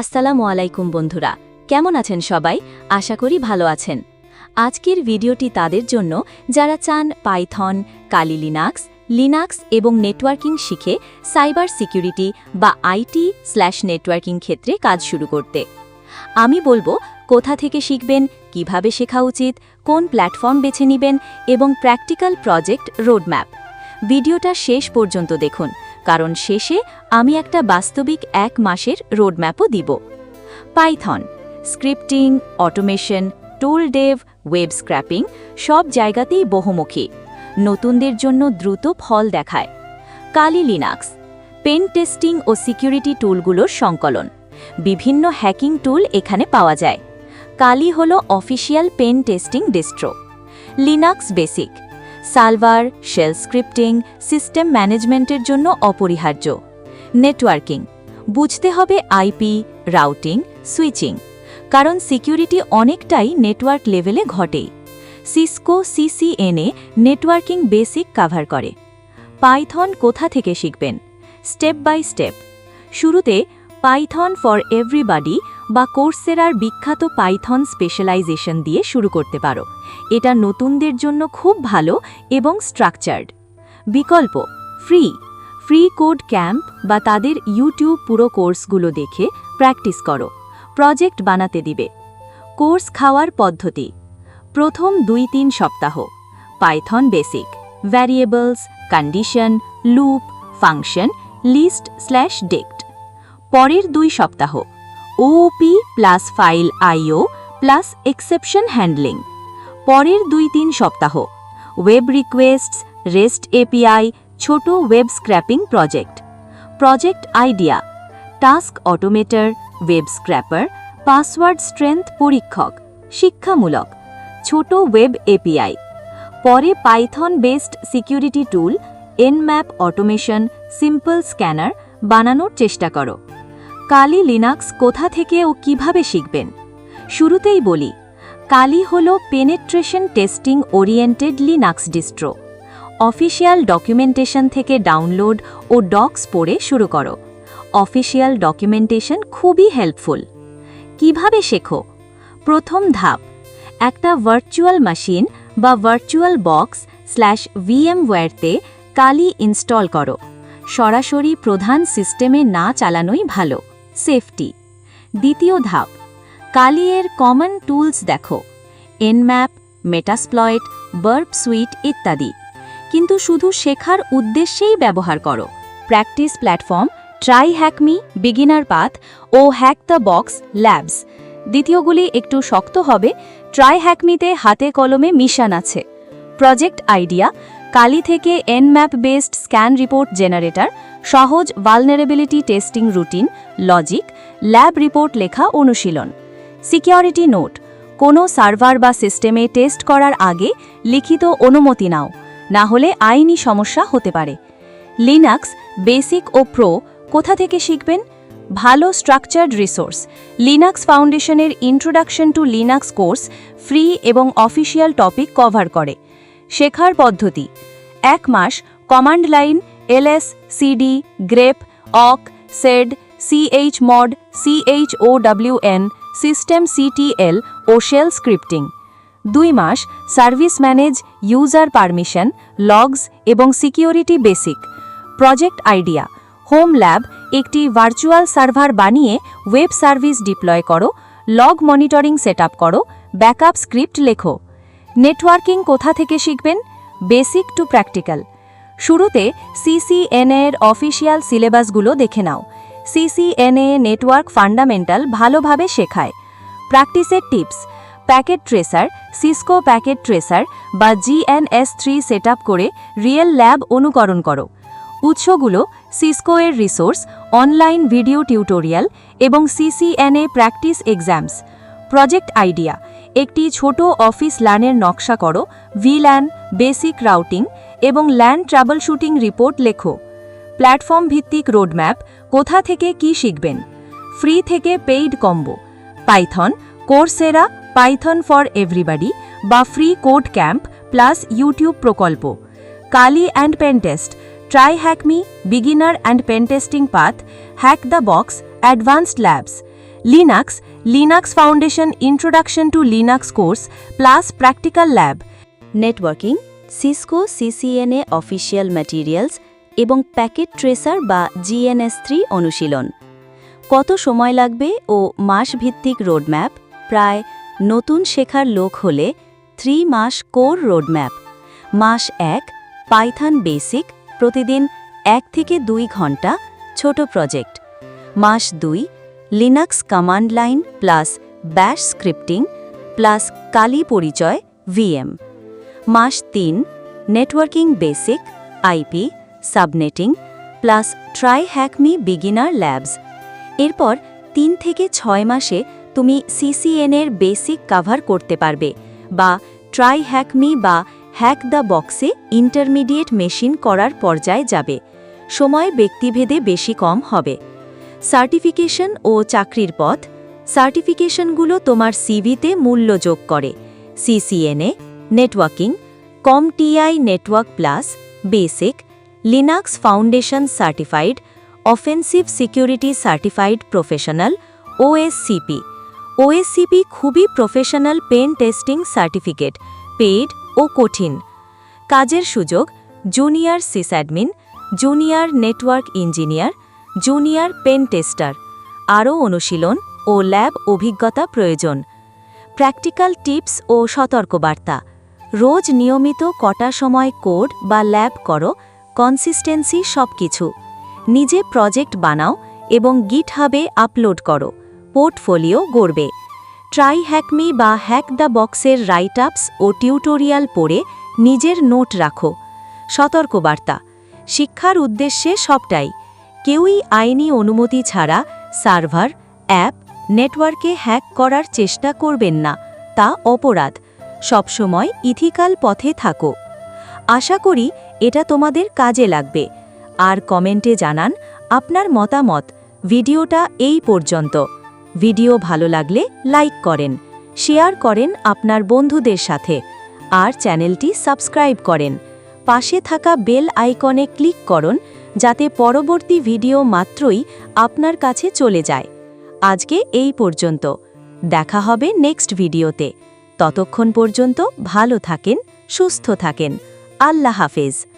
আসসালামু আলাইকুম বন্ধুরা, কেমন আছেন সবাই? আশা করি ভালো আছেন। আজকের ভিডিওটি তাদের জন্য যারা চান পাইথন, কালি লিনাক্স লিনাক্স এবং নেটওয়ার্কিং শিখে সাইবার সিকিউরিটি বা আইটি স্ল্যাশ নেটওয়ার্কিং ক্ষেত্রে কাজ শুরু করতে। আমি বলব, কোথা থেকে শিখবেন, কীভাবে শেখা উচিত, কোন প্ল্যাটফর্ম বেছে নেবেন এবং প্র্যাকটিক্যাল প্রজেক্ট রোডম্যাপ। ভিডিওটা শেষ পর্যন্ত দেখুন। কারণ শেষে আমি একটা বাস্তবিক এক মাসের রোডম্যাপও দিব। Python, scripting, automation, tool dev, web scraping সব জায়গাতেই বহুমুখী, নতুনদের জন্য দ্রুত ফল দেখায়। কালি লিনাক্স, পেন টেস্টিং ও সিকিউরিটি টুলগুলোর সংকলন, বিভিন্ন হ্যাকিং টুল এখানে পাওয়া যায়। কালি হল official pen testing distro. Linux basic salwar, shell scripting, system ম্যানেজমেন্টের জন্য অপরিহার্য। নেটওয়ার্কিং। বুঝতে হবে আইপি রাউটিং, সুইচিং। কারণ সিকিউরিটি অনেকটাই নেটওয়ার্ক লেভেলে ঘটে। Cisco CCNA networking basic cover করে। পাইথন কোথা থেকে শিখবেন? Step by step. শুরুতে পাইথন ফর এভরিবাডি বা কোর্সেরার বিখ্যাত পাইথন স্পেশালাইজেশন দিয়ে শুরু করতে পারো। এটা নতুনদের জন্য খুব ভালো এবং স্ট্রাকচার্ড। বিকল্প, ফ্রি। ফ্রি কোড ক্যাম্প বা তাদের ইউটিউব পুরো কোর্সগুলো দেখে প্র্যাকটিস করো। প্রজেক্ট বানাতে দিবে। কোর্স খাওয়ার পদ্ধতি। প্রথম দুই তিন সপ্তাহ। Python basic. Variables, condition, loop, function, list slash dict পরের দুই সপ্তাহ। OOP plus file IO plus exception handling পরের দুই তিন সপ্তাহ। ওয়েব রিকোয়েস্টস রেস্ট এপিআই ছোট web scraping project project idea task automator web scraper password strength পরীক্ষক, শিক্ষামূলক, ছোট ওয়েব এপিআই পরে Python based security tool Nmap automation simple scanner বানানোর চেষ্টা করো। কালি লিনাক্স কোথা থেকে ও কীভাবে শিখবেন? শুরুতেই বলি, কালি হল penetration testing oriented Linux distro official documentation থেকে ডাউনলোড ও ডক্স পড়ে শুরু করো। অফিসিয়াল ডকুমেন্টেশন খুবই হেল্পফুল কীভাবে শেখো? প্রথম ধাপ, একটা ভার্চুয়াল মেশিন বা ভার্চুয়াল বক্স স্ল্যাশ ভিএমওয়্যারতে কালি ইনস্টল করো। সরাসরি প্রধান সিস্টেমে না চালানোই ভালো। সেফটি দ্বিতীয় ধাপ কালি এর কমন টুলস দেখো এনম্যাপ মেটাসপ্লয়েট বার্ব সুইট ইত্যাদি। কিন্তু শুধু শেখার উদ্দেশ্যেই ব্যবহার করো। Practice platform try hack me beginner path O hack the box labs দ্বিতীয়গুলি একটু শক্ত হবে ট্রাই হ্যাকমিতে হাতে কলমে মিশন আছে। প্রজেক্ট আইডিয়া কালি থেকে Nmap based scan report generator, সহজ vulnerability testing routine logic lab report লেখা অনুশীলন। সিকিউরিটি নোট কোনো সার্ভার বা সিস্টেমে টেস্ট করার আগে লিখিত অনুমতি নাও, না হলে আইনি সমস্যা হতে পারে। লিনাক্স বেসিক ও প্রো কোথা থেকে শিখবেন? ভালো স্ট্রাকচার্ড রিসোর্স লিনাক্স ফাউন্ডেশনের introduction to Linux course free এবং অফিসিয়াল টপিক কভার করে। শেখার পদ্ধতি। এক মাস command line, ls, cd, grep, awk, sed, CH mod, CHOWN, system CTL ও শেল স্ক্রিপ্টিং। দুই মাস service manage, user permission, logs এবং security basic. Project idea, home lab একটি virtual server বানিয়ে web service deploy করো, log monitoring set করো, backup script লেখো। Networking কোথা থেকে শিখবেন? Basic to practical. শুরুতে সিসিএনএ এর অফিসিয়াল সিলেবাসগুলো দেখে নাও। সিসিএনএ নেটওয়ার্ক ফান্ডামেন্টাল ভালোভাবে শেখায়। প্র্যাকটিসের tips. Packet tracer, Cisco packet tracer বা জিএনএস থ্রি সেট করে রিয়েল ল্যাব অনুকরণ করো। উৎসগুলো সিসকো এর রিসোর্স, অনলাইন ভিডিও টিউটোরিয়াল এবং CCNA practice exams. Project idea. একটি ছোট অফিস ল্যানের নকশা করো ভিল্যান বেসিক রাউটিং এবং ল্যান ট্রাবল শুটিং রিপোর্ট লেখো। প্ল্যাটফর্ম ভিত্তিক রোডম্যাপ, কোথা থেকে কি শিখবেন? ফ্রি থেকে paid combo, Python Coursera Python for everybody বা free code camp plus YouTube প্রকল্প। Kali and pentest, try hack me beginner and pentesting path, hack the box, advanced labs. Linux Linux foundation introduction to Linux course plus practical lab networking Cisco CCNA official materials এবং packet tracer বা GNS three অনুশীলন। কত সময় লাগবে ও মাস ভিত্তিক roadmap প্রায় নতুন শেখার লোক হলে থ্রি মাস কোর রোডম্যাপ মাস এক পাইথন বেসিক প্রতিদিন এক থেকে দুই ঘণ্টা ছোট প্রজেক্ট মাস দুই Linux command line plus bash scripting plus Kali পরিচয় ভিএম মাস তিন networking basic IP subnetting plus try hack me beginner labs এরপর তিন থেকে ছয় মাসে তুমি সিসিএনের বেসিক কাভার করতে পারবে বা ট্রাই হ্যাকমি বা হ্যাক দ্য বক্সে ইন্টারমিডিয়েট মেশিন করার পর্যায়ে যাবে। সময় ব্যক্তিভেদে বেশি কম হবে। সার্টিফিকেশন ও চাকরির পথ। সার্টিফিকেশনগুলো তোমার সিভিতে মূল্য যোগ করে। CCNA networking, CompTIA network plus, basic, Linux foundation certified, offensive security certified professional, OSCP. OSCP খুবই professional pen testing certificate, paid ও কঠিন। কাজের সুযোগ, junior sysadmin junior network engineer junior pen tester আরও অনুশীলন ও ল্যাব অভিজ্ঞতা প্রয়োজন। প্র্যাকটিক্যাল টিপস ও সতর্কবার্তা, রোজ নিয়মিত কটা সময় কোড বা ল্যাব করো, কনসিস্টেন্সি সবকিছু। নিজে প্রজেক্ট বানাও এবং গিট হাবে আপলোড করো, পোর্টফোলিও গড়বে। ট্রাই হ্যাকমি বা হ্যাক দ্য বক্সের রাইট আপস ও টিউটোরিয়াল পড়ে নিজের নোট রাখো। সতর্কবার্তা, শিক্ষার উদ্দেশ্যে সবটাই। কেউই আইনি অনুমতি ছাড়া সার্ভার, অ্যাপ, নেটওয়ার্কে হ্যাক করার চেষ্টা করবেন না, তা অপরাধ। সবসময় ইথিকাল পথে থাকো। আশা করি এটা তোমাদের কাজে লাগবে। আর কমেন্টে জানান আপনার মতামত। ভিডিওটা এই পর্যন্ত। ভিডিও ভালো লাগলে লাইক করেন, শেয়ার করেন আপনার বন্ধুদের সাথে, আর চ্যানেলটি সাবস্ক্রাইব করেন। পাশে থাকা বেল আইকনে ক্লিক করুন যাতে পরবর্তী ভিডিও মাত্রই আপনার কাছে চলে যায়। আজকে এই পর্যন্ত। দেখা হবে নেক্সট ভিডিওতে। ততক্ষণ পর্যন্ত ভালো থাকেন, সুস্থ থাকেন। আল্লাহ হাফেজ।